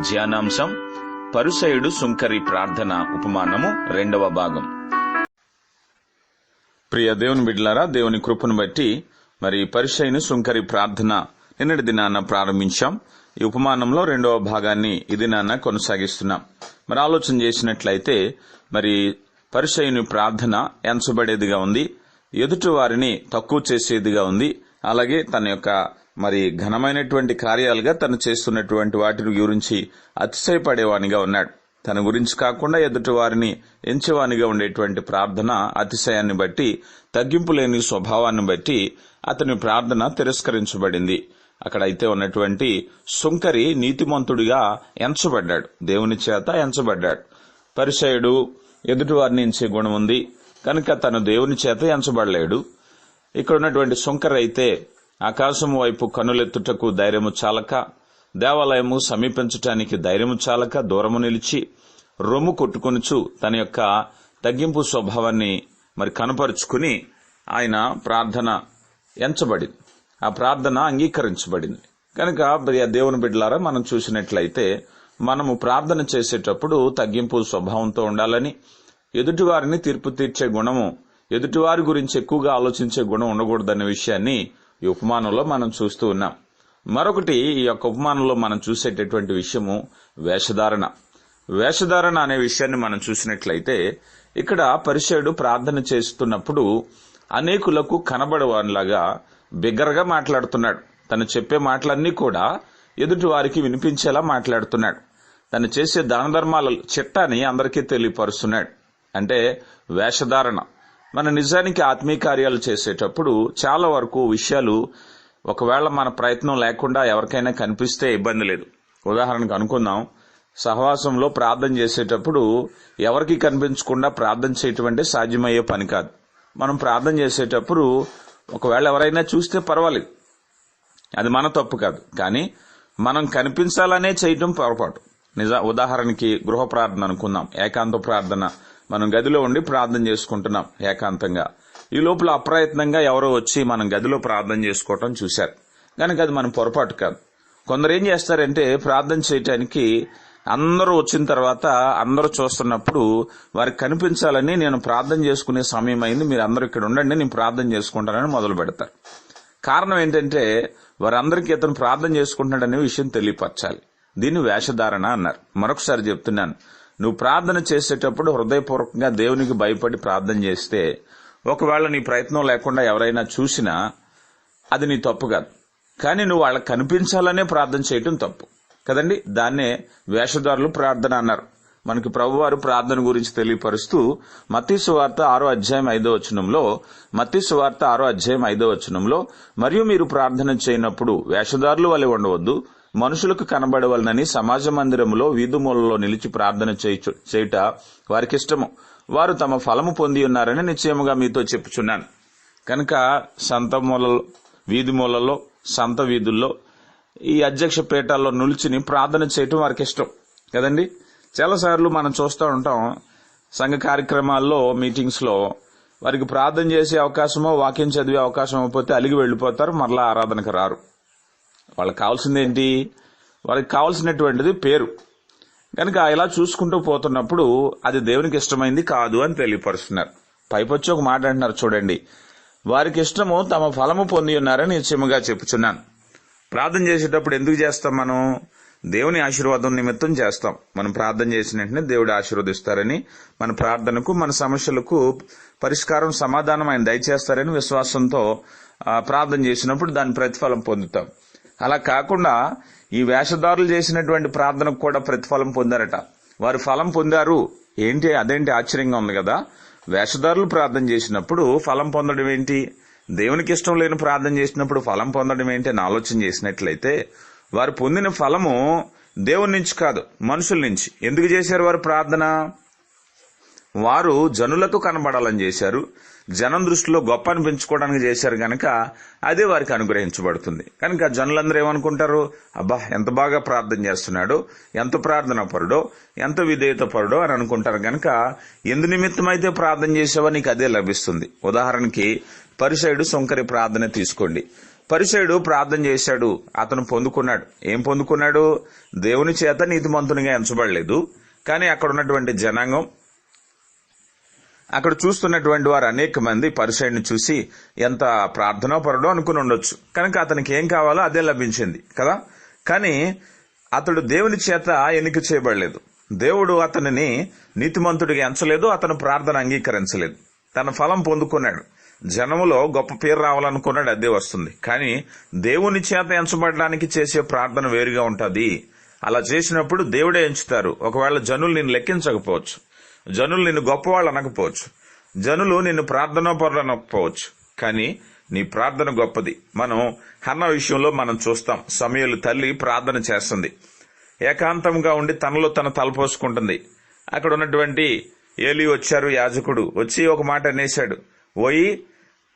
ధ్యానాంశం పరుసయుడు సుంకరి ప్రార్థన ఉపమానము రెండవ భాగం. ప్రియ దేవుని బిడ్లారా దేవుని కృపను బట్టి మరి పరిశైను సుంకరి ప్రార్థన నిన్నటి దినాన్న ప్రారంభించాం. ఈ ఉపమానంలో రెండవ భాగాన్ని ఈ దినాన్న కొనసాగిస్తున్నాం. మరి ఆలోచన చేసినట్లయితే మరి పరిసయుని ప్రార్థన ఎంచబడేదిగా ఉంది ఎదుటి వారిని తక్కువ చేసేదిగా ఉంది అలాగే తన యొక్క మరి ఘనమైనటువంటి కార్యాలుగా తను చేస్తున్నటువంటి వాటిని గురించి అతిశయపడేవానిగా ఉన్నాడు. తన గురించి కాకుండా ఎదుటి వారిని ఎంచేవానిగా ఉండేటువంటి ప్రార్థన అతిశయాన్ని బట్టి తగ్గింపు లేని స్వభావాన్ని బట్టి అతని ప్రార్థన తిరస్కరించబడింది. అక్కడ అయితే ఉన్నటువంటి సుంకరి నీతిమంతుడిగా ఎంచబడ్డాడు. దేవుని చేత ఎంచబడ్డాడు. పరిచయుడు ఎదుటివారిని ఎంచే గుణం ఉంది. కనుక తను దేవుని చేత ఎంచబడలేడు. ఇక్కడ ఉన్నటువంటి సుంకర్ అయితే ఆకాశం వైపు కనులెత్తుటకు ధైర్యము చాలక దేవాలయము సమీపించటానికి ధైర్యము చాలక దూరము నిలిచి రొమ్ము కొట్టుకొనుచు తన యొక్క తగ్గింపు స్వభావాన్ని మరి కనపరుచుకుని ఆయన ప్రార్థన ఎంచబడింది. ఆ ప్రార్థన అంగీకరించబడింది. కనుక ప్రియ దేవుని బిడ్డలారా మనం చూసినట్లయితే మనము ప్రార్థన చేసేటప్పుడు తగ్గింపు స్వభావంతో ఉండాలని ఎదుటివారిని తీర్పు తీర్చే గుణము ఎదుటివారి గురించి ఎక్కువగా ఆలోచించే గుణం ఉండకూడదనే విషయాన్ని ఈ ఉపమానంలో మనం చూస్తూ ఉన్నాం. మరొకటి ఈ యొక్క ఉపమానంలో మనం చూసేటటువంటి విషయము వేషధారణ. వేషధారణ అనే విషయాన్ని మనం చూసినట్లయితే ఇక్కడ పరిచయుడు ప్రార్థన చేస్తున్నప్పుడు అనేకులకు కనబడవనిలాగా బిగ్గరగా మాట్లాడుతున్నాడు. తను చెప్పే మాటలన్నీ కూడా ఎదుటి వారికి వినిపించేలా మాట్లాడుతున్నాడు. తను చేసే దాన ధర్మాల చిట్టాని అందరికీ తెలియపరుస్తున్నాడు. అంటే వేషధారణ. మన నిజానికి ఆత్మీయ కార్యాలు చేసేటప్పుడు చాలా వరకు విషయాలు ఒకవేళ మన ప్రయత్నం లేకుండా ఎవరికైనా కనిపిస్తే ఇబ్బంది లేదు. ఉదాహరణకు అనుకుందాం సహవాసంలో ప్రార్థన చేసేటప్పుడు ఎవరికి కనిపించకుండా ప్రార్థన చేయటం అంటే సాధ్యమయ్యే పని కాదు. మనం ప్రార్థన చేసేటప్పుడు ఒకవేళ ఎవరైనా చూస్తే పర్వాలేదు. అది మన తప్పు కాదు. కానీ మనం కనిపించాలనే చేయటం పొరపాటు. నిజ ఉదాహరణకి గృహ ప్రార్థన అనుకుందాం ఏకాంత ప్రార్థన మనం గదిలో ఉండి ప్రార్థన చేసుకుంటున్నాం ఏకాంతంగా. ఈ లోపల అప్రయత్నంగా ఎవరో వచ్చి మనం గదిలో ప్రార్థన చేసుకోవటం చూశారు. కనుక అది మన పొరపాటు కాదు. కొందరు ఏం చేస్తారంటే ప్రార్థన చేయటానికి అందరూ వచ్చిన తర్వాత అందరూ చూస్తున్నప్పుడు వారికి కనిపించాలని నేను ప్రార్థన చేసుకునే సమయం అయింది మీరు అందరూ ఇక్కడ ఉండండి నేను ప్రార్థన చేసుకుంటానని మొదలు పెడతారు. కారణం ఏంటంటే వారందరికీ ఇతను ప్రార్థన చేసుకుంటున్నాడనే విషయం తెలియపరచాలి. దీన్ని వేషధారణ అన్నారు. మరొకసారి చెప్తున్నాను. నువ్వు ప్రార్థన చేసేటప్పుడు హృదయపూర్వకంగా దేవునికి భయపడి ప్రార్థన చేస్తే ఒకవేళ నీ ప్రయత్నం లేకుండా ఎవరైనా చూసినా అది నీ తప్పు కాదు. కానీ నువ్వు వాళ్ళకి కనిపించాలనే ప్రార్థన చేయటం తప్పు. కదండి? దాన్నే వేషధారులు ప్రార్థన అన్నారు. మనకి ప్రభువారు ప్రార్థన గురించి తెలియపరుస్తూ మత్తీసు వార్త ఆరో అధ్యాయం ఐదో వచనంలో మత్తీసు వార్త ఆరో అధ్యాయం ఐదో వచనంలో మరియు మీరు ప్రార్థన చేయనప్పుడు వేషధారులు వలె ఉండవద్దు మనుషులకు కనబడవలనని సమాజ మందిరములో వీధుమూలలో నిలిచి ప్రార్థన చేయుట వారికిష్టము. వారు తమ ఫలము పొంది ఉన్నారని నిశ్చయముగా మీతో చెప్పుచున్నాను. కనుక సంత మూలలో వీధి మూలలో సంత వీధుల్లో ఈ అధ్యక్ష పీఠాల్లో నిలిచిని ప్రార్థన చేయటం వారికి ఇష్టం కదండి? చాలాసార్లు మనం చూస్తూ ఉంటాం సంఘ కార్యక్రమాల్లో మీటింగ్స్లో వారికి ప్రార్థన చేసే అవకాశమో వాక్యం చదివే అవకాశం పోతే అలిగి వెళ్ళిపోతారు మరలా ఆరాధనకు రారు. వాళ్ళకి కావాల్సింది ఏంటి వాళ్ళకి కావాల్సినటువంటిది పేరు. కనుక ఇలా చూసుకుంటూ పోతున్నప్పుడు అది దేవునికి ఇష్టమైంది కాదు అని తెలియపరుస్తున్నారు. పైపొచ్చి ఒక మాట అంటున్నారు చూడండి. వారికి ఇష్టము తమ ఫలము పొంది ఉన్నారని నిశ్చయముగా చెప్పుచున్నాను. ప్రార్థన చేసేటప్పుడు ఎందుకు చేస్తాం మనం? దేవుని ఆశీర్వాదం నిమిత్తం చేస్తాం. మనం ప్రార్థన చేసిన వెంటనే దేవుడు ఆశీర్వదిస్తారని మన ప్రార్థనకు మన సమస్యలకు పరిష్కారం సమాధానం ఆయన దయచేస్తారని విశ్వాసంతో ప్రార్థన చేసినప్పుడు దాని ప్రతిఫలం పొందుతాం. అలా కాకుండా ఈ వేషధారులు చేసినటువంటి ప్రార్థనకు కూడా ప్రతిఫలం పొందారట. వారు ఫలం పొందారు. ఏంటి? అదేంటి ఆశ్చర్యంగా ఉంది కదా? వేషధారులు ప్రార్థన చేసినప్పుడు ఫలం పొందడం ఏంటి? దేవునికి ఇష్టం లేని ప్రార్థన చేసినప్పుడు ఫలం పొందడం ఏంటి అని ఆలోచన చేసినట్లయితే వారు పొందిన ఫలము దేవుని నుంచి కాదు మనుషుల నుంచి. ఎందుకు చేశారు వారు ప్రార్థన? వారు జనులకు కనబడాలని చేశారు. జనం దృష్టిలో గొప్ప అనిపించుకోవడానికి చేశారు కనుక అదే వారికి అనుగ్రహించబడుతుంది. కనుక జనులందరూ ఏమనుకుంటారు? అబ్బా ఎంత బాగా ప్రార్థన చేస్తున్నాడు ఎంత ప్రార్థన పరుడో ఎంత విధేయత పరుడో అని అనుకుంటారు కనుక ఎందు నిమిత్తమైతే ప్రార్థన చేసావో? నీకు అదే లభిస్తుంది. ఉదాహరణకి పరిసైడు సొంకరి ప్రార్థన తీసుకోండి. పరిచయుడు ప్రార్థన చేశాడు అతను పొందుకున్నాడు. ఏం పొందుకున్నాడు? దేవుని చేత నీతిమంతునిగా ఎంచబడలేదు. కానీ అక్కడ ఉన్నటువంటి జనాంగం అక్కడ చూస్తున్నటువంటి వారు అనేక మంది పరిచయుడిని చూసి ఎంత ప్రార్థనా పరుడో అనుకుని ఉండొచ్చు. కనుక అతనికి ఏం కావాలో అదే లభించింది కదా? కానీ అతడు దేవుని చేత ఎన్నిక చేయబడలేదు. దేవుడు అతనిని నీతిమంతుడిగా ఎంచలేదు అతను ప్రార్థన అంగీకరించలేదు. తన ఫలం పొందుకున్నాడు. జనములో గొప్ప పేరు రావాలనుకున్నాడు అదే వస్తుంది. కానీ దేవుని చేత ఎంచబడడానికి చేసే ప్రార్థన వేరుగా ఉంటుంది. అలా చేసినప్పుడు దేవుడే ఎంచుతారు. ఒకవేళ జనులు నేను లెక్కించకపోవచ్చు. జనులు నిన్ను గొప్పవాళ్ళు అనకపోవచ్చు. జనులు నిన్ను ప్రార్థనా అనకపోవచ్చు. కానీ నీ ప్రార్థన గొప్పది. మనం హన్న విషయంలో మనం చూస్తాం. సమయలు తల్లి ప్రార్థన చేస్తుంది. ఏకాంతంగా ఉండి తనలో తన తలపోసుకుంటుంది అక్కడ ఉన్నటువంటి ఏలి వచ్చారు యాజకుడు. వచ్చి ఒక మాట అనేశాడు. పోయి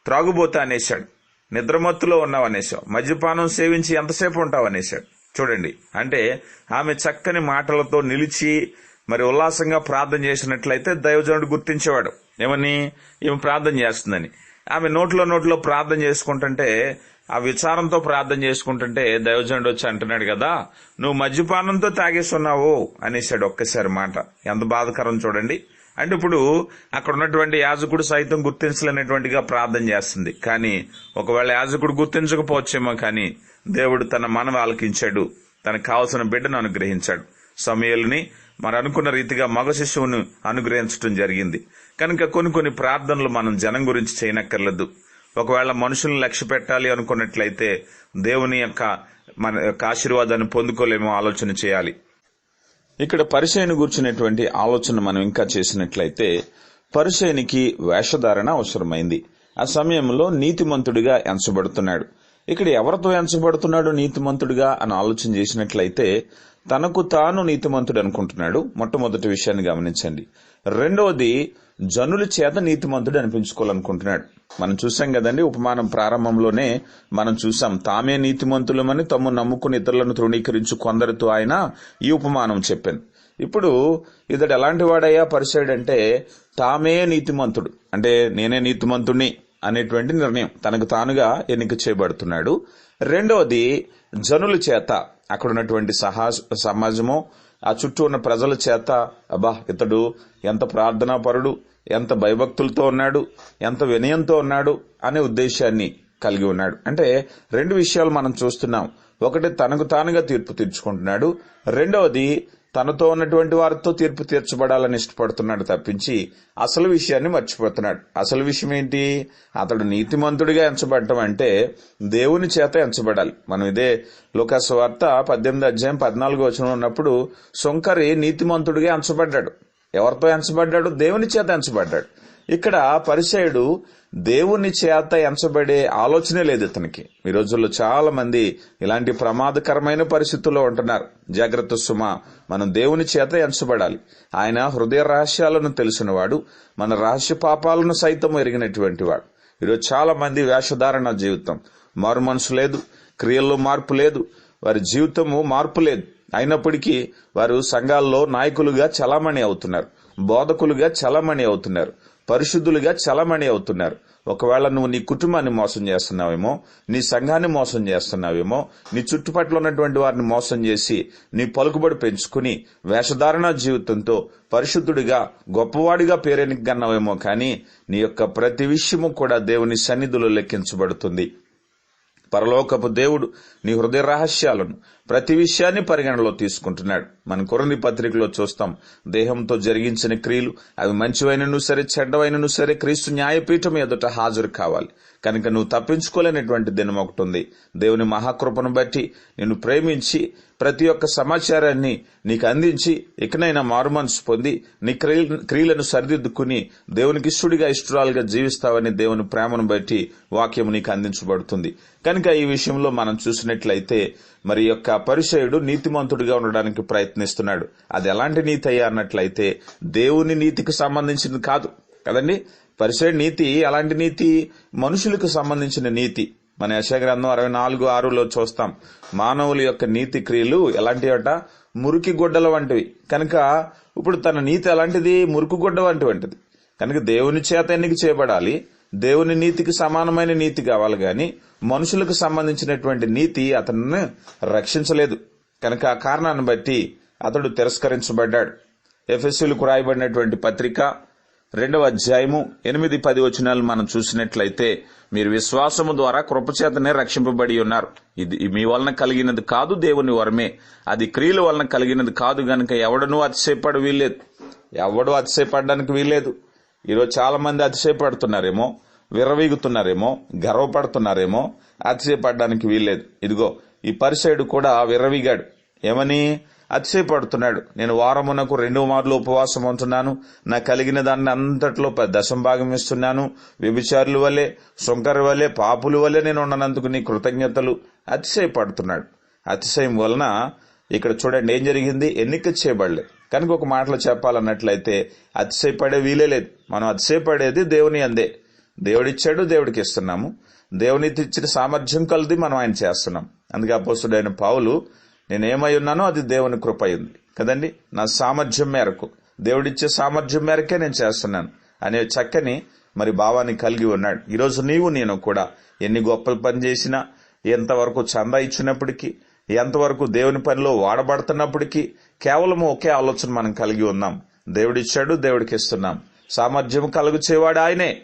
త్రాగుబోతా అనేశాడు. నిద్రమత్తులో ఉన్నావు అనేశావు. మద్యపానం సేవించి ఎంతసేపు ఉంటావు అనేశాడు. చూడండి. అంటే ఆమె చక్కని మాటలతో నిలిచి మరి ఉల్లాసంగా ప్రార్థన చేసినట్లయితే దైవజనుడు గుర్తించేవాడు. ఏమని? ఈమె ప్రార్థన చేస్తుందని. ఆమె నోట్లో నోట్లో ప్రార్థన చేసుకుంటుంటే ఆ విచారంతో ప్రార్థన చేసుకుంటుంటే దైవజనుడు వచ్చి అంటున్నాడు కదా నువ్వు మద్యపానంతో తాగేస్తున్నావు అనేసాడు ఒక్కసారి మాట. ఎంత బాధకరం చూడండి. అంటే ఇప్పుడు అక్కడ ఉన్నటువంటి యాజకుడు సైతం గుర్తించలేనటువంటిగా ప్రార్థన చేస్తుంది. కానీ ఒకవేళ యాజకుడు గుర్తించకపోవచ్చేమో కానీ దేవుడు తన మనవి ఆలకించాడు. తనకు కావలసిన బిడ్డను అనుగ్రహించాడు. సమయల్ని మరి అనుకున్న రీతిగా మగ శిశువును అనుగ్రహించడం జరిగింది. కనుక కొన్ని కొన్ని ప్రార్థనలు మనం జనం గురించి చేయనక్కర్లేదు. ఒకవేళ మనుషులను లక్ష్య పెట్టాలి అనుకున్నట్లయితే దేవుని యొక్క మన యొక్క ఆశీర్వాదాన్ని పొందుకోలేమో ఆలోచన చేయాలి. ఇక్కడ పరిచయను కూర్చున్నటువంటి ఆలోచన మనం ఇంకా చేసినట్లయితే పరిచయనికి వేషధారణ అవసరమైంది. ఆ సమయంలో నీతిమంతుడిగా ఎంచబడుతున్నాడు. ఇక్కడ ఎవరితో ఎంచబడుతున్నాడు నీతిమంతుడిగా అని ఆలోచన చేసినట్లయితే తనకు తాను నీతిమంతుడు అనుకుంటున్నాడు. మొట్టమొదటి విషయాన్ని గమనించండి. రెండవది జనుల చేత నీతిమంతుడు అనిపించుకోవాలనుకుంటున్నాడు. మనం చూసాం కదండి ఉపమానం ప్రారంభంలోనే మనం చూసాం తామే నీతిమంతులమని తమ్ము నమ్ముకుని ఇతరులను తృణీకరించు కొందరితో ఆయన ఈ ఉపమానం చెప్పాను. ఇప్పుడు ఇతడు ఎలాంటి వాడయ్యా? పరిచయుడు అంటే తామే నీతిమంతుడు. అంటే నేనే నీతిమంతుణ్ణి అనేటువంటి నిర్ణయం తనకు తానుగా ఎన్నిక చేయబడుతున్నాడు. రెండవది జనుల చేత అక్కడ ఉన్నటువంటి సహా సమాజము ఆ చుట్టూ ఉన్న ప్రజల చేత అబ్బా ఇతడు ఎంత ప్రార్థనాపరుడు ఎంత భయభక్తులతో ఉన్నాడు ఎంత వినయంతో ఉన్నాడు అనే ఉద్దేశాన్ని కలిగి ఉన్నాడు. అంటే రెండు విషయాలు మనం చూస్తున్నాం. ఒకటి తనకు తానుగా తీర్పు తీర్చుకుంటున్నాడు. రెండవది తనతో ఉన్నటువంటి వారితో తీర్పు తీర్చబడాలని ఇష్టపడుతున్నాడు తప్పించి అసలు విషయాన్ని మర్చిపోతున్నాడు. అసలు విషయం ఏంటి? అతడు నీతిమంతుడిగా ఎంచబడటం అంటే దేవుని చేత ఎంచబడాలి. మనం ఇదే లోకాసు వార్త పద్దెనిమిది అధ్యాయం పద్నాలుగు వచనం ఉన్నప్పుడు శంకరి నీతిమంతుడిగా ఎంచబడ్డాడు. ఎవరితో ఎంచబడ్డాడు? దేవుని చేత ఎంచబడ్డాడు. ఇక్కడ పరిచయుడు దేవుని చేత ఎంచబడే ఆలోచనే లేదు ఇతనికి. ఈ రోజుల్లో చాలా మంది ఇలాంటి ప్రమాదకరమైన పరిస్థితుల్లో ఉంటున్నారు. జాగ్రత్త సుమ మనం దేవుని చేత ఎంచబడాలి. ఆయన హృదయ రహస్యాలను తెలిసినవాడు మన రహస్య పాపాలను సైతం ఎరిగినటువంటి వాడు. ఈరోజు చాలా మంది వేషధారణ జీవితం. మారు మనసు లేదు క్రియల్లో మార్పు లేదు వారి జీవితము మార్పు లేదు. అయినప్పటికీ వారు సంఘాల్లో నాయకులుగా చలామణి అవుతున్నారు బోధకులుగా చలామణి అవుతున్నారు. పరిశుద్ధులుగా చలమణి అవుతున్నారు. ఒకవేళ నువ్వు నీ కుటుంబాన్ని మోసం చేస్తున్నావేమో నీ సంఘాన్ని మోసం చేస్తున్నావేమో నీ చుట్టుపక్కల ఉన్నటువంటి వారిని మోసం చేసి నీ పలుకుబడి పెంచుకుని వేషధారణ జీవితంతో పరిశుద్ధుడిగా గొప్పవాడిగా పేరెనికి గన్నవేమో కానీ నీ యొక్క ప్రతి విషయము కూడా దేవుని సన్నిధిలో లెక్కించబడుతుంది. పరలోకపు దేవుడు నీ హృదయ రహస్యాలను ప్రతి విషయాన్ని పరిగణలో తీసుకుంటున్నాడు. మన కొరని పత్రికలో చూస్తాం దేహంతో జరిగించిన క్రియలు అవి మంచివైనను సరే చెడ్డవైనను సరే క్రీస్తు న్యాయపీఠం ఎదుట హాజరు కావాలి. కనుక నువ్వు తప్పించుకోలేనటువంటి దినం ఒకటి ఉంది. దేవుని మహాకృపను బట్టి నిన్ను ప్రేమించి ప్రతి ఒక్క సమాచారాన్ని నీకు అందించి ఇకనైనా మారుమనసు పొంది నీ క్రియలను సరిదిద్దుకుని దేవునికి ఇష్టడిగా ఇష్టరాలుగా జీవిస్తావని దేవుని ప్రేమను బట్టి వాక్యం నీకు అందించబడుతుంది. కనుక ఈ విషయంలో మనం చూసినట్లయితే మరి యొక్క పరిచయుడు నీతిమంతుడిగా ఉండడానికి ప్రయత్నిస్తున్నాడు. అది ఎలాంటి నీతి అయ్యా అన్నట్లయితే దేవుని నీతికి సంబంధించింది కాదు. కదండి? పరిచయ నీతి అలాంటి నీతి మనుషులకు సంబంధించిన నీతి. మన యశగ్రంథం అరవై నాలుగు ఆరులో చూస్తాం. మానవుల యొక్క నీతి క్రియలు ఎలాంటివట? మురికి గుడ్డల వంటివి. కనుక ఇప్పుడు తన నీతి ఎలాంటిది? మురుకు గుడ్డ వంటివంటిది కనుక దేవుని చేత ఎన్నిక చేయబడాలి. దేవుని నీతికి సమానమైన నీతి కావాలి గాని మనుషులకు సంబంధించినటువంటి నీతి అతన్ని రక్షించలేదు. కనుక ఆ కారణాన్ని బట్టి అతడు తిరస్కరించబడ్డాడు. ఎఫ్ఎస్సీలకు రాయబడినటువంటి పత్రిక రెండవ అధ్యాయము ఎనిమిది పది వచనాలు మనం చూసినట్లయితే మీరు విశ్వాసము ద్వారా కృపచేతనే రక్షింపబడి ఉన్నారు. ఇది మీ వలన కలిగినది కాదు దేవుని వరమే. అది క్రియల వలన కలిగినది కాదు గనక ఎవడనూ అతిశయపడ వీల్లేదు. ఎవడూ అతిశయపడడానికి వీల్లేదు. ఈరోజు చాలా మంది అతిశయపడుతున్నారేమో విర్రవీగుతున్నారేమో గర్వపడుతున్నారేమో అతిశయపడడానికి వీల్లేదు. ఇదిగో ఈ పరిసైడు కూడా విర్రవీగాడు. ఏమని? అతిశయపడుతున్నాడు. నేను వారమునకు రెండు మార్లు ఉపవాసం ఉంటున్నాను. నాకు కలిగిన దాన్ని అంతట్లో దశం భాగం ఇస్తున్నాను. వ్యభిచారుల వలె శుంకరి వలె పాపుల వలె నేను ఉన్నందుకు నీ కృతజ్ఞతలు అతిశయపడుతున్నాడు. అతిశయం వలన ఇక్కడ చూడండి ఏం జరిగింది? ఎన్నిక చేయబడలేదు. కనుక ఒక మాటలో చెప్పాలన్నట్లయితే అతిశయపడే వీలే లేదు. మనం అతిశయపడేది దేవుని అందే. దేవుడిచ్చాడు దేవుడికి ఇస్తున్నాము. దేవుని ఇచ్చిన సామర్థ్యం కలిది మనం ఆయన చేస్తున్నాం. అందుకే అపోసుడైన పావులు నేనేమై ఉన్నానో అది దేవుని కృప అయింది కదండి? నా సామర్థ్యం మేరకు. దేవుడిచ్చే సామర్థ్యం మేరకే నేను చేస్తున్నాను. అనే చక్కని మరి భావాన్ని కలిగి ఉన్నాడు. ఈరోజు నీవు నేను కూడా ఎన్ని గొప్పలు పని చేసినా ఎంతవరకు చందా ఇచ్చినప్పటికీ ఎంతవరకు దేవుని పనిలో వాడబడుతున్నప్పటికీ కేవలం ఒకే ఆలోచన మనం కలిగి ఉన్నాం. దేవుడిచ్చాడు దేవుడికి ఇస్తున్నాం సామర్థ్యం కలుగు చేయవాడు ఆయనే.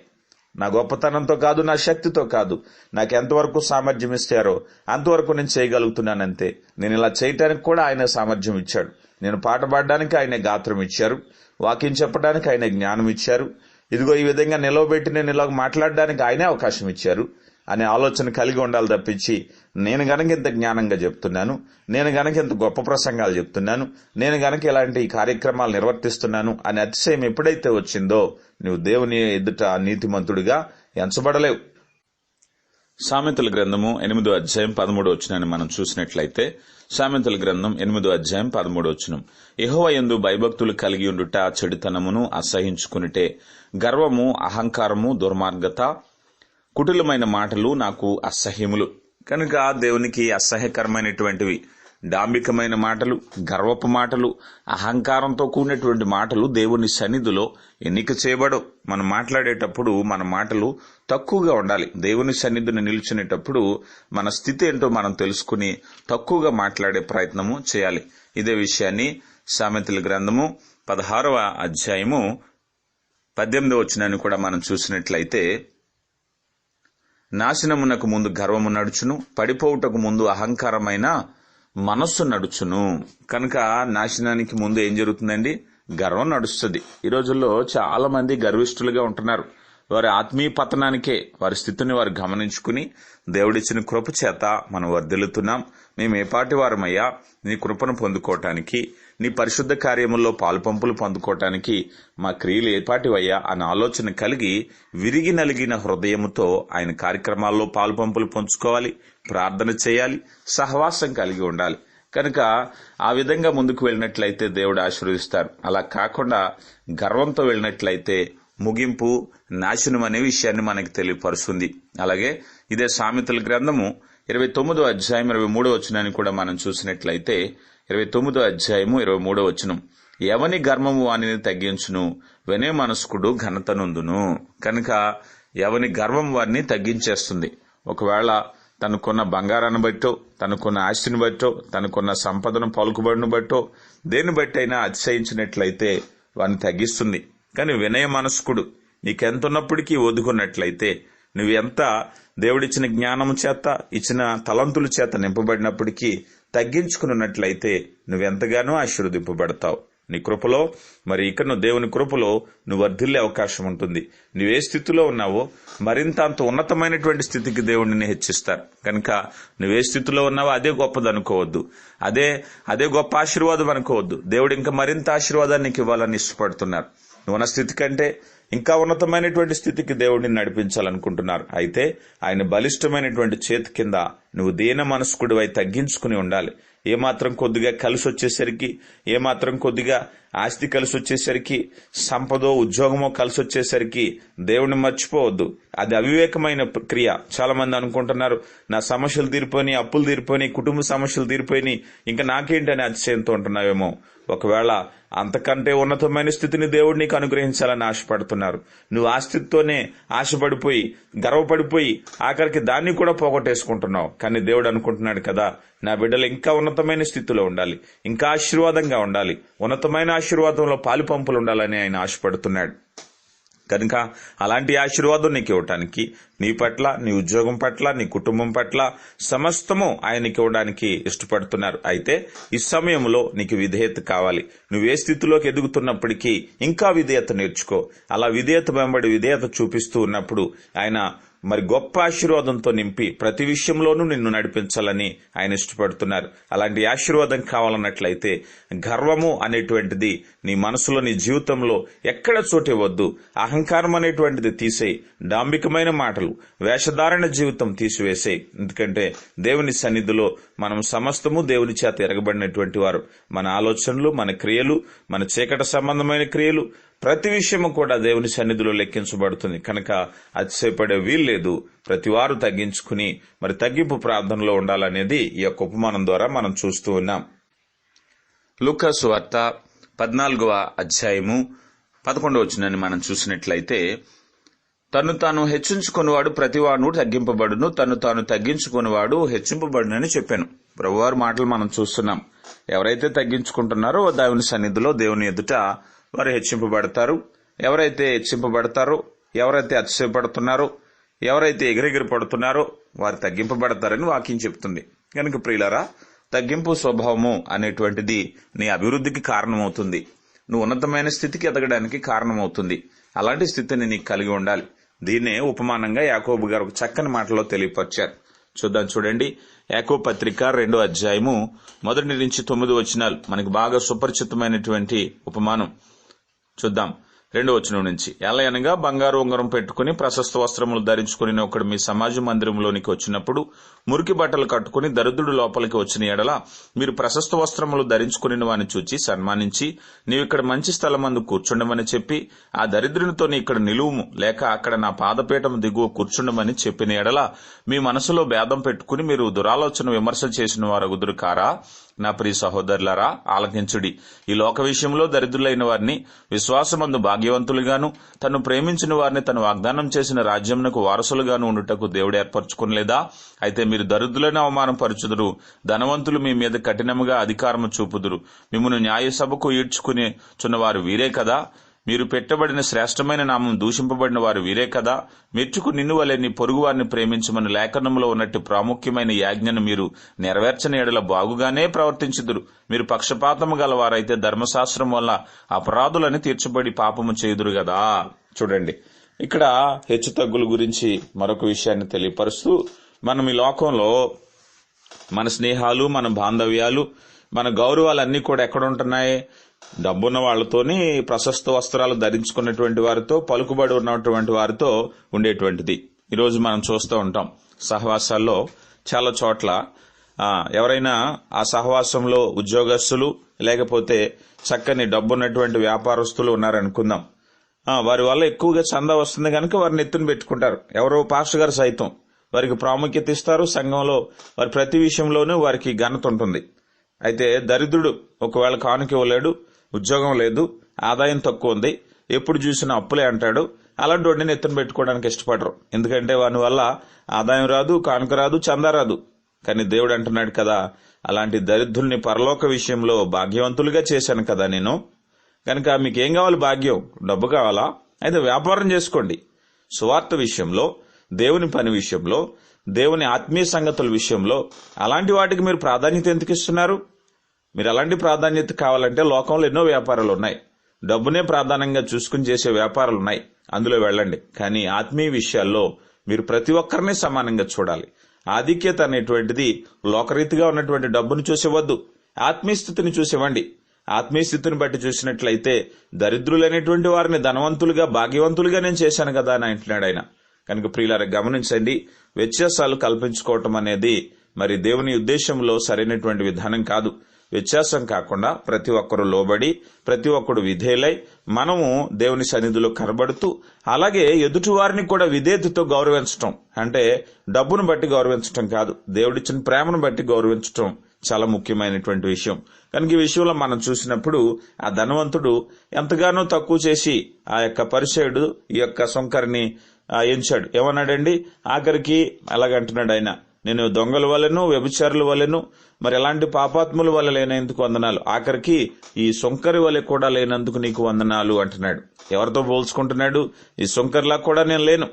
నా గొప్పతనంతో కాదు నా శక్తితో కాదు. నాకు ఎంతవరకు సామర్థ్యం ఇస్తారో అంతవరకు నేను చేయగలుగుతున్నానంతే. నేను ఇలా చేయటానికి కూడా ఆయన సామర్థ్యం ఇచ్చాడు. నేను పాట పాడడానికి ఆయన గాత్రం ఇచ్చారు. వాక్యం చెప్పడానికి ఆయన జ్ఞానం ఇచ్చారు. ఇదిగో ఈ విధంగా నిలవబెట్టి నేను ఇలా మాట్లాడడానికి ఆయనే అవకాశం ఇచ్చారు. అనే ఆలోచన కలిగి ఉండాలి తప్పించి నేను గనక ఇంత జ్ఞానంగా చెప్తున్నాను నేను గనక ఇంత గొప్ప ప్రసంగాలు చెప్తున్నాను నేను గనక ఇలాంటి కార్యక్రమాలు నిర్వర్తిస్తున్నాను అనే అతిశయం ఎప్పుడైతే వచ్చిందో నువ్వు దేవుని ఎదుట నీతిమంతుడిగా ఎంచబడలేవు. సామెతల గ్రంథము ఎనిమిదో అధ్యాయం పదమూడు వచ్చినని మనం చూసినట్లయితే సామెతల గ్రంథం ఎనిమిదో అధ్యాయం పదమూడు వచ్చినం ఎహోవ ఎందు భయభక్తులు కలిగి ఉండుట చెడుతనమును అసహించుకునిటే గర్వము అహంకారము దుర్మార్గత కుటిలమైన మాటలు నాకు అసహ్యములు. కనుక దేవునికి అసహ్యకరమైనటువంటివి డాంబికమైన మాటలు గర్వపు మాటలు అహంకారంతో కూడినటువంటి మాటలు దేవుని సన్నిధిలో ఎన్నిక చేయబడవు. మనం మాట్లాడేటప్పుడు మన మాటలు తక్కువగా ఉండాలి. దేవుని సన్నిధిని నిలిచినప్పుడు మన స్థితి ఏంటో మనం తెలుసుకుని తక్కువగా మాట్లాడే ప్రయత్నము చేయాలి. ఇదే విషయాన్ని సామెతల గ్రంథము పదహారవ అధ్యాయము పద్దెనిమిదవ వచ్చినాన్ని కూడా మనం చూసినట్లయితే నాశనమునకు ముందు గర్వము నడుచును పడిపోవుటకు ముందు అహంకారమైన మనస్సు నడుచును. కనుక నాశనానికి ముందు ఏం జరుగుతుందండి? గర్వం నడుస్తుంది. ఈ రోజుల్లో చాలా మంది గర్విష్ఠులుగా ఉంటున్నారు. వారి ఆత్మీయ పతనానికే వారి స్థితిని వారు గమనించుకుని దేవుడిచ్చిన కృప చేత మనం వర్దిల్లుతున్నాం మేము ఏపాటి వారమయ్యా నీ కృపను పొందుకోవటానికి నీ పరిశుద్ధ కార్యముల్లో పాల్పంపులు పొందుకోవటానికి మా క్రియలు ఏపాటివయ్యా అన్న ఆలోచన కలిగి విరిగి నలిగిన హృదయముతో ఆయన కార్యక్రమాల్లో పాల్పంపులు పంచుకోవాలి ప్రార్థన చేయాలి సహవాసం కలిగి ఉండాలి. కనుక ఆ విధంగా ముందుకు వెళ్ళినట్లయితే దేవుడు ఆశీర్వదిస్తారు. అలా కాకుండా గర్వంతో వెళ్ళినట్లయితే ముగింపు నాశనం అనే విషయాన్ని మనకు తెలియపరుస్తుంది. అలాగే ఇదే సామెతల గ్రంథము ఇరవై తొమ్మిదో అధ్యాయం ఇరవై మూడో వచనాన్ని కూడా మనం చూసినట్లయితే ఇరవై తొమ్మిదో అధ్యాయము ఇరవై మూడో వచనం. ఎవని గర్మము వానిని తగ్గించును? వినయ మనస్కుడు ఘనతనుందును కనుక ఎవని గర్వం వారిని తగ్గించేస్తుంది. ఒకవేళ తనకున్న బంగారాన్ని బట్టో తనకున్న ఆస్తిని బట్టో తనకున్న సంపదను పలుకుబడిని బట్టో దేన్ని బట్టి అయినా అతిశయించినట్లయితే వారిని తగ్గిస్తుంది. కానీ వినయ మనస్కుడు నీకెంతున్నప్పటికీ ఒదుకున్నట్లయితే నువ్వెంత దేవుడిచ్చిన జ్ఞానము చేత ఇచ్చిన తలంతుల చేత నింపబడినప్పటికీ తగ్గించుకున్నట్లయితే నువ్వెంతగానో ఆశీర్వదింపబడతావు. నీ కృపలో మరి ఇక్కడ నువ్వు దేవుని కృపలో నువ్వు వర్ధిల్లే అవకాశం ఉంటుంది. నువ్వే స్థితిలో ఉన్నావో మరింత అంత ఉన్నతమైనటువంటి స్థితికి దేవుడిని హెచ్చిస్తారు. కనుక నువ్వే స్థితిలో ఉన్నావో అదే గొప్పది అనుకోవద్దు. అదే అదే గొప్ప ఆశీర్వాదం అనుకోవద్దు. దేవుడు ఇంకా మరింత ఆశీర్వాదాన్ని నీకు ఇవ్వాలని ఇష్టపడుతున్నారు. నువ్వు ఉన్న స్థితి కంటే ఇంకా ఉన్నతమైనటువంటి స్థితికి దేవుడిని నడిపించాలనుకుంటున్నారు. అయితే ఆయన బలిష్టమైనటువంటి చేతి కింద నువ్వు దీన మనస్కుడివై తగ్గించుకుని ఉండాలి. ఏమాత్రం కొద్దిగా కలిసి వచ్చేసరికి ఏమాత్రం కొద్దిగా ఆస్తి కలిసి వచ్చేసరికి సంపదో ఉద్యోగమో కలిసి వచ్చేసరికి దేవుణ్ణి మర్చిపోవద్దు. అది అవివేకమైన క్రియ. చాలా మంది అనుకుంటున్నారు నా సమస్యలు తీరిపోయి అప్పులు తీరిపోయి కుటుంబ సమస్యలు తీరిపోయి ఇంకా నాకేంటి అని అతిశయంతో ఉంటున్నావేమో. ఒకవేళ అంతకంటే ఉన్నతమైన స్థితిని దేవుడు నీకు అనుగ్రహించాలని ఆశపడుతున్నారు. నువ్వు ఆ స్థితితోనే ఆశపడిపోయి గర్వపడిపోయి ఆఖరికి దాన్ని కూడా పోగొట్టేసుకుంటున్నావు. కానీ దేవుడు అనుకుంటున్నాడు కదా నా బిడ్డలు ఇంకా ఉన్నతమైన స్థితిలో ఉండాలి ఇంకా ఆశీర్వాదంగా ఉండాలి ఉన్నతమైన ఆశీర్వాదంలో పాలు పంపులు ఉండాలని ఆయన ఆశపడుతున్నాడు. కనుక అలాంటి ఆశీర్వాదం నీకు ఇవ్వటానికి నీ పట్ల నీ ఉద్యోగం పట్ల నీ కుటుంబం పట్ల సమస్తము ఆయనకి ఇవ్వడానికి ఇష్టపడుతున్నారు. అయితే ఈ సమయంలో నీకు విధేయత కావాలి. నువ్వు ఏ స్థితిలోకి ఎదుగుతున్నప్పటికీ ఇంకా విధేయత నేర్చుకో. అలా విధేయత వెంబడి విధేయత చూపిస్తూ ఉన్నప్పుడు ఆయన మరి గొప్ప ఆశీర్వాదంతో నింపి ప్రతి విషయంలోనూ నిన్ను నడిపించాలని ఆయన ఇష్టపడుతున్నారు. అలాంటి ఆశీర్వాదం కావాలన్నట్లయితే గర్వము అనేటువంటిది నీ మనసులో నీ జీవితంలో ఎక్కడ చోటివ్వద్దు అహంకారం అనేటువంటిది తీసేయి. డాంబికమైన మాటలు వేషధారణ జీవితం తీసివేసే ఎందుకంటే దేవుని సన్నిధిలో మనం సమస్తము దేవుని చేత ఎరగబడినటువంటి వారు. మన ఆలోచనలు మన క్రియలు మన చీకట సంబంధమైన క్రియలు ప్రతి విషయము కూడా దేవుని సన్నిధిలో లెక్కించబడుతుంది. కనుక అతిశయపడే వీల్లేదు లేదు. ప్రతివారు తగ్గించుకుని మరి తగ్గింపు ప్రార్థనలో ఉండాలనేది ఈ యొక్క ఉపమానం ద్వారా మనం చూస్తూ ఉన్నాం. లుకస్ వార్త పద్నాలుగవ అధ్యాయము పదకొండవ వచ్చినని మనం చూసినట్లయితే తను తాను హెచ్చించుకునేవాడు ప్రతివాడు తగ్గింపబడును తను తాను తగ్గించుకునేవాడు హెచ్చింపబడునని చెప్పాను. ప్రభువారి మాటలు మనం చూస్తున్నాం. ఎవరైతే తగ్గించుకుంటున్నారో దేవుని సన్నిధిలో దేవుని ఎదుట వారు హెచ్చింపబడతారు. ఎవరైతే హెచ్చింపబడతారో ఎవరైతే అతిశయపడుతున్నారో ఎవరైతే ఎగిరెగిరి పడుతున్నారో వారు తగ్గింపబడతారని వాక్యం చెప్తుంది. కనుక ప్రియులరా తగ్గింపు స్వభావము అనేటువంటిది నీ అభివృద్ధికి కారణమవుతుంది. నువ్వు ఉన్నతమైన స్థితికి ఎదగడానికి కారణమవుతుంది. అలాంటి స్థితిని నీకు కలిగి ఉండాలి. దీన్నే ఉపమానంగా యాకోబు గారు ఒక చక్కని మాటలో తెలియపరిచారు. చూద్దాం చూడండి. యాకో పత్రిక రెండో అధ్యాయము మొదటి నుంచి తొమ్మిది వచ్చినాలు మనకి బాగా సుపరిచితమైనటువంటి ఉపమానం. చూద్దాం. రెండు వచనం నుంచి. ఎలా బంగారు ఉంగరం పెట్టుకుని ప్రశస్త వస్త్రములు ధరించుకుని ఒకడు మీ సమాజ మందిరంలోనికి వచ్చినప్పుడు మురికి బట్టలు కట్టుకుని దరిద్రుడు లోపలికి వచ్చిన ఎడల మీరు ప్రశస్త వస్త్రములు ధరించుకుని వాని చూచి సన్మానించి నీవు ఇక్కడ మంచి స్థలమందు కూర్చుండమని చెప్పి ఆ దరిద్రునితో నీ ఇక్కడ నిలువుము లేక అక్కడ నా పాదపీఠం దిగువ కూర్చుండమని చెప్పిన ఎడల మీ మనసులో భేదం పెట్టుకుని మీరు దురాలోచన విమర్శ చేసిన వారు కారా? నా ప్రియ సహోదరులారా ఆలకించుడి. ఈ లోక విషయంలో దరిద్రులైన వారిని విశ్వాసమందు భాగ్యవంతులుగాను తను ప్రేమించిన వారిని తను వాగ్దానం చేసిన రాజ్యంనకు వారసులుగాను ఉండుటకు దేవుడు ఏర్పరచుకునలేదా? అయితే మీరు దరిద్రులను అవమానపరచుదురు. ధనవంతులు మీ మీద కఠినముగా అధికారము చూపుదురు. మిమ్మల్ని న్యాయసభకు ఈడ్చుకునే చున్నవారు వీరే కదా? మీరు పెట్టబడిన శ్రేష్టమైన నామం దూషింపబడిన వారు వీరే కదా. మెచ్చుకు నిన్ను వలె నీ పొరుగు వారిని ప్రేమించమని లేఖనంలో ఉన్నట్టు ప్రాముఖ్యమైన యాజ్ఞను మీరు నెరవేర్చని ఎడల బాగుగానే ప్రవర్తించుదురు. మీరు పక్షపాతము గలవారైతే ధర్మశాస్త్రం వల్ల అపరాధులని తీర్చబడి పాపము చేయుదురు కదా చూడండి. ఇక్కడ హెచ్చు తగ్గుల గురించి మరొక విషయాన్ని తెలియపరుస్తూ మనం ఈ లోకంలో మన స్నేహాలు మన బాంధవ్యాలు మన గౌరవాలన్నీ కూడా ఎక్కడ ఉంటున్నాయి? డబ్బున్న వాళ్ళతోని ప్రశస్త వస్త్రాలు ధరించుకున్నటువంటి వారితో పలుకుబడి ఉన్నటువంటి వారితో ఉండేటువంటిది. ఈరోజు మనం చూస్తూ ఉంటాం. సహవాసాల్లో చాలా చోట్ల ఎవరైనా ఆ సహవాసంలో ఉద్యోగస్తులు లేకపోతే చక్కని డబ్బున్నటువంటి వ్యాపారస్తులు ఉన్నారనుకుందాం. వారి వల్ల ఎక్కువగా చందా వస్తుంది కనుక వారిని ఎత్తున పెట్టుకుంటారు. ఎవరో పాస్టర్ గారు సైతం వారికి ప్రాముఖ్యత ఇస్తారు. సంఘంలో వారి ప్రతి విషయంలోనూ వారికి ఘనత ఉంటుంది. అయితే దరిద్రుడు ఒకవేళ కానుక ఇవ్వలేడు ఉద్యోగం లేదు ఆదాయం తక్కువ ఉంది ఎప్పుడు చూసినా అప్పులే అంటాడు. అలాంటి వాడిని ఎత్తున పెట్టుకోవడానికి ఇష్టపడరు. ఎందుకంటే వాని వల్ల ఆదాయం రాదు కానుక రాదు చందా రాదు. కానీ దేవుడు అంటున్నాడు కదా అలాంటి దరిద్రుల్ని పరలోక విషయంలో భాగ్యవంతులుగా చేశాను కదా నేను. కనుక మీకు ఏం కావాలి భాగ్యం? డబ్బు కావాలా? అయితే వ్యాపారం చేసుకోండి. సువార్త విషయంలో దేవుని పని విషయంలో దేవుని ఆత్మీయ సంగతుల విషయంలో అలాంటి వాటికి మీరు ప్రాధాన్యత ఎందుకు ఇస్తున్నారు? మీరు అలాంటి ప్రాధాన్యత కావాలంటే లోకంలో ఎన్నో వ్యాపారాలు ఉన్నాయి. డబ్బునే ప్రాధాన్యంగా చూసుకుని చేసే వ్యాపారాలు ఉన్నాయి. అందులో వెళ్ళండి. కానీ ఆత్మీయ విషయాల్లో మీరు ప్రతి ఒక్కరిని సమానంగా చూడాలి. ఆధిక్యత అనేటువంటిది లోకరీతిగా ఉన్నటువంటి డబ్బును చూసేవద్దు ఆత్మీయ స్థితిని చూసేవండి ఆత్మీయ స్థితిని బట్టి చూసినట్లయితే దరిద్రులైనటువంటి వారిని ధనవంతులుగా భాగ్యవంతులుగా నేను చేశాను కదా అని అంటున్నాడు ఆయన. కనుక ప్రియులారా గమనించండి. వ్యత్యాసాలు కల్పించుకోవటం అనేది మరి దేవుని ఉద్దేశంలో సరైనటువంటి విధానం కాదు. వ్యత్యాసం కాకుండా ప్రతి ఒక్కరు లోబడి ప్రతి ఒక్కడు విధేయులై మనము దేవుని సన్నిధిలో కనబడుతూ అలాగే ఎదుటివారిని కూడా విధేయతతో గౌరవించటం. అంటే డబ్బును బట్టి గౌరవించటం కాదు దేవుడిచ్చిన ప్రేమను బట్టి గౌరవించటం చాలా ముఖ్యమైనటువంటి విషయం. కనుక ఈ విషయంలో మనం చూసినప్పుడు ఆ ధనవంతుడు ఎంతగానో తక్కువ చేసి ఆ యొక్క పరిచయుడు ఈ యొక్క సొంకరిని ఎంచాడు. ఏమన్నాడండి? ఆఖరికి అలాగంటున్నాడు ఆయన? నేను దొంగల వలెను వ్యభిచారుల వలెను మరి ఎలాంటి పాపాత్ముల వల్ల లేనందుకు వందనాలు. ఆఖరికి ఈ సొంకరి వలె కూడా లేనందుకు నీకు వందనాలు అంటున్నాడు. ఎవరితో పోల్చుకుంటున్నాడు? ఈ సొంకర్లా కూడా నేను లేను.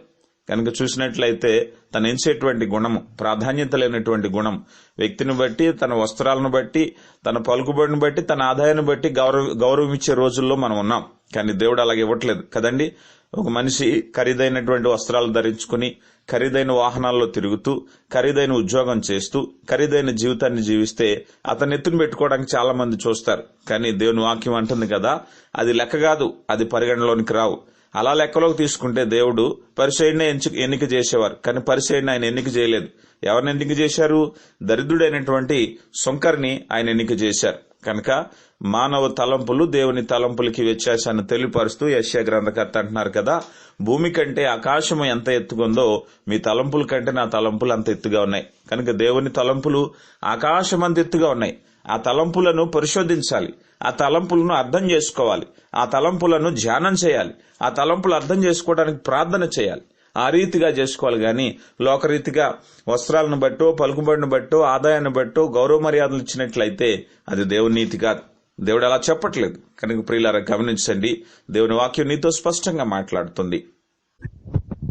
కనుక చూసినట్లయితే తను ఎంచేటువంటి గుణము ప్రాధాన్యత లేనటువంటి గుణం వ్యక్తిని బట్టి తన వస్త్రాలను బట్టి తన పలుకుబడిని బట్టి తన ఆదాయాన్ని బట్టి గౌరవ గౌరవం ఇచ్చే రోజుల్లో మనం ఉన్నాం. కానీ దేవుడు అలాగే ఇవ్వట్లేదు. కదండి? ఒక మనిషి ఖరీదైనటువంటి వస్త్రాలు ధరించుకుని ఖరీదైన వాహనాల్లో తిరుగుతూ ఖరీదైన ఉద్యోగం చేస్తూ ఖరీదైన జీవితాన్ని జీవిస్తే అతను ఎత్తుని పెట్టుకోవడానికి చాలా మంది చూస్తారు. కానీ దేవుని వాక్యం అంటుంది కదా అది లెక్క కాదు అది పరిగణలోనికి రావు. అలా లెక్కలోకి తీసుకుంటే దేవుడు పరిచయుడిని ఎంచు ఎన్నిక చేసేవారు. కానీ పరిచయుడిని ఆయన ఎన్నిక చేయలేదు. ఎవరిని ఎన్నిక చేశారు? దరిద్రుడైనటువంటి సొంకర్ని ఆయన ఎన్నిక చేశారు. కనుక మానవ తలంపులు దేవుని తలంపులకి వ్యత్యాసాన్ని తెలియపరుస్తూ యశ్యా గ్రంథకర్త అంటున్నారు కదా భూమి కంటే ఆకాశం ఎంత ఎత్తుకుందో మీ తలంపుల కంటే నా తలంపులు అంత ఎత్తుగా ఉన్నాయి. కనుక దేవుని తలంపులు ఆకాశం అంత ఎత్తుగా ఉన్నాయి. ఆ తలంపులను పరిశోధించాలి. ఆ తలంపులను అర్థం చేసుకోవాలి. ఆ తలంపులను ధ్యానం చేయాలి. ఆ తలంపులు అర్థం చేసుకోవడానికి ప్రార్థన చేయాలి. ఆ రీతిగా చేసుకోవాలి కానీ లోకరీతిగా వస్త్రాలను బట్టో పలుకుబడిని బట్టో ఆదాయాన్ని బట్టో గౌరవ మర్యాదలు ఇచ్చినట్లయితే అది దేవుని నీతి కాదు. దేవుడు అలా చెప్పట్లేదు. కనుక ప్రియులారా గమనించండి దేవుని వాక్యం నీతో స్పష్టంగా మాట్లాడుతుంది.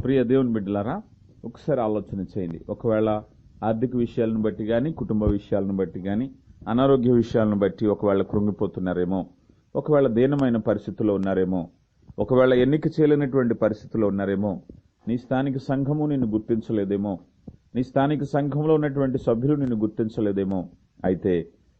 ప్రియ దేవుని బిడ్డలారా ఒకసారి ఆలోచన చేయండి. ఒకవేళ ఆర్థిక విషయాలను బట్టి గాని కుటుంబ విషయాలను బట్టి గాని అనారోగ్య విషయాలను బట్టి ఒకవేళ కృంగిపోతున్నారేమో ఒకవేళ దీనమైన పరిస్థితుల్లో ఉన్నారేమో ఒకవేళ ఎన్నిక చేయలేనటువంటి పరిస్థితుల్లో ఉన్నారేమో నీ స్థానిక సంఘము నిన్ను గుర్తించలేదేమో నీ స్థానిక సంఘంలో ఉన్నటువంటి సభ్యులు నిన్ను గుర్తించలేదేమో అయితే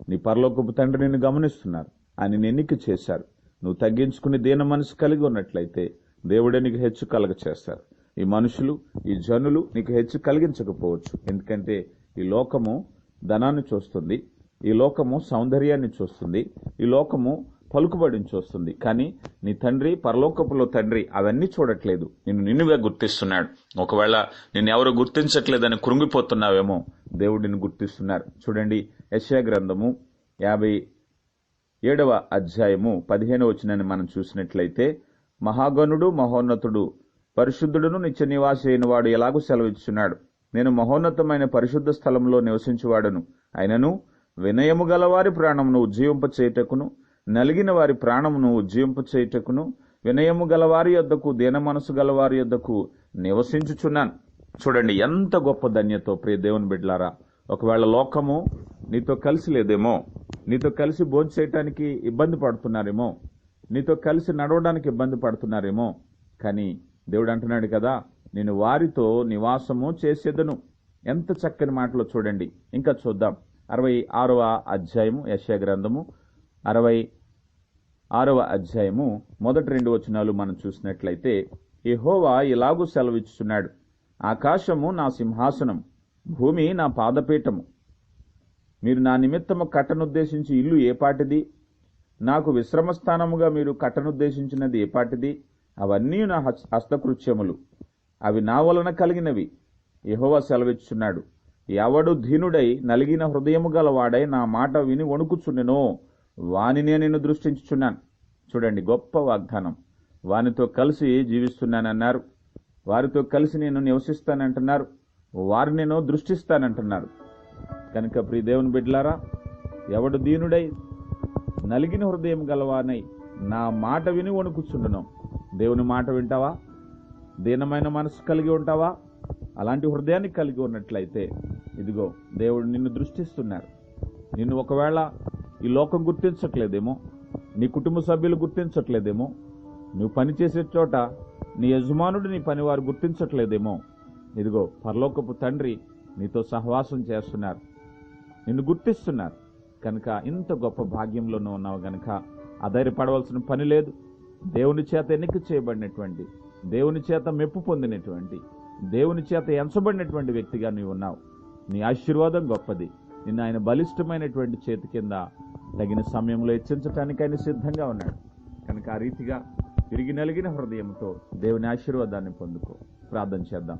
నీ పరలోకపు తండ్రి నిన్ను గమనిస్తున్నారు. ఆయన ఎన్నిక చేశారు. నువ్వు తగ్గించుకుని దీన మనసు కలిగి ఉన్నట్లయితే దేవుడే నీకు హెచ్చు కలగ చేస్తారు. ఈ మనుషులు ఈ జనులు నీకు హెచ్చు కలిగించకపోవచ్చు. ఎందుకంటే ఈ లోకము ధనాన్ని చూస్తుంది ఈ లోకము సౌందర్యాన్ని చూస్తుంది ఈ లోకము పలుకుబడిని చూస్తుంది. కానీ నీ తండ్రి పరలోకపులో తండ్రి అవన్నీ చూడట్లేదు. నిన్ను నిన్నుగా గుర్తిస్తున్నాడు. ఒకవేళ నిన్ను ఎవరు గుర్తించట్లేదని కృంగిపోతున్నావేమో దేవుడు నిన్ను గుర్తిస్తున్నారు. చూడండి యశా గ్రంథము యాభై ఏడవ అధ్యాయము పదిహేను వచ్చినని మనం చూసినట్లయితే మహాగణుడు మహోన్నతుడు పరిశుద్ధుడును నిత్య నివాసి అయిన వాడు ఎలాగూ సెలవిచ్చున్నాడు నేను మహోన్నతమైన పరిశుద్ధ స్థలంలో నివసించువాడను. అయినను వినయము గలవారి ప్రాణమును ఉజ్జీవింప చేయుటకును నలిగిన వారి ప్రాణమును ఉజ్జీవింప చేయుటకును వినయము గలవారి యొద్దకు దీన మనసు గలవారి యొద్దకు నివసించుచున్నాను. చూడండి ఎంత గొప్ప ధన్యతో ప్రియ దేవుని బిడ్లారా ఒకవేళ లోకము నీతో కలిసి లేదేమో నీతో కలిసి భోంచేయటానికి ఇబ్బంది పడుతున్నారేమో నీతో కలిసి నడవడానికి ఇబ్బంది పడుతున్నారేమో కానీ దేవుడు అంటున్నాడు కదా నేను వారితో నివాసము చేసేదను. ఎంత చక్కని మాటలో చూడండి. ఇంకా చూద్దాం. అరవై ఆరవ అధ్యాయము యశా గ్రంథము అరవై ఆరవ అధ్యాయము మొదటి రెండు వచనాలు మనం చూసినట్లయితే యెహోవా ఇలాగూ సెలవిచ్చుచున్నాడు. ఆకాశము నా సింహాసనం భూమి నా పాదపీఠము. మీరు నా నిమిత్తము కట్టనుద్దేశించి ఇల్లు ఏపాటిది నాకు విశ్రమ స్థానముగా మీరు కట్టనుద్దేశించినది ఏపాటిది అవన్నీ నా హస్తకృత్యములు. అవి నా వలన కలిగినవి యెహోవా సెలవిచ్చుచున్నాడు. ఎవడు ధీనుడై నలిగిన హృదయము గలవాడై నా మాట విని వణుకుచుండెనో వానినే నేను దృష్టించుచున్నాను. చూడండి గొప్ప వాగ్దానం. వానితో కలిసి జీవిస్తున్నానన్నారు. వారితో కలిసి నేను నివసిస్తానంటున్నారు. వారిని నేను దృష్టిస్తానంటున్నారు. కనుక ప్రియ దేవుని బిడ్డలారా ఎవడు దీనుడై నలిగిన హృదయం గలవానై నా మాట విని వణుకుచుండును. దేవుని మాట వింటావా? దీనమైన మనసు కలిగి ఉంటావా? అలాంటి హృదయాన్ని కలిగి ఉన్నట్లయితే ఇదిగో దేవుడు నిన్ను దృష్టిస్తున్నారు. నిన్ను ఒకవేళ ఈ లోకం గుర్తించట్లేదేమో? నీ కుటుంబ సభ్యులు గుర్తించట్లేదేమో? నువ్వు పనిచేసే చోట నీ యజమానుడు నీ పనివారు గుర్తించట్లేదేమో? ఇదిగో పరలోకపు తండ్రి నీతో సహవాసం చేస్తున్నారు. నిన్ను గుర్తిస్తున్నారు. కనుక ఇంత గొప్ప భాగ్యంలో ఉన్నావు గనుక ఆధారపడవలసిన పని లేదు. దేవుని చేత ఎన్నిక చేయబడినటువంటి దేవుని చేత మెప్పు పొందినటువంటి దేవుని చేత ఎంచబడినటువంటి వ్యక్తిగా నీవు ఉన్నావు. నీ ఆశీర్వాదం గొప్పది. నిన్న ఆయన బలిష్టమైనటువంటి చేతి కింద తగిన సమయంలో హెచ్చించటానికి ఆయన సిద్ధంగా ఉన్నాడు. కనుక ఆ రీతిగా తిరిగి నలిగిన హృదయంతో దేవుని ఆశీర్వాదాన్ని పొందుకో. ప్రార్థన చేద్దాం.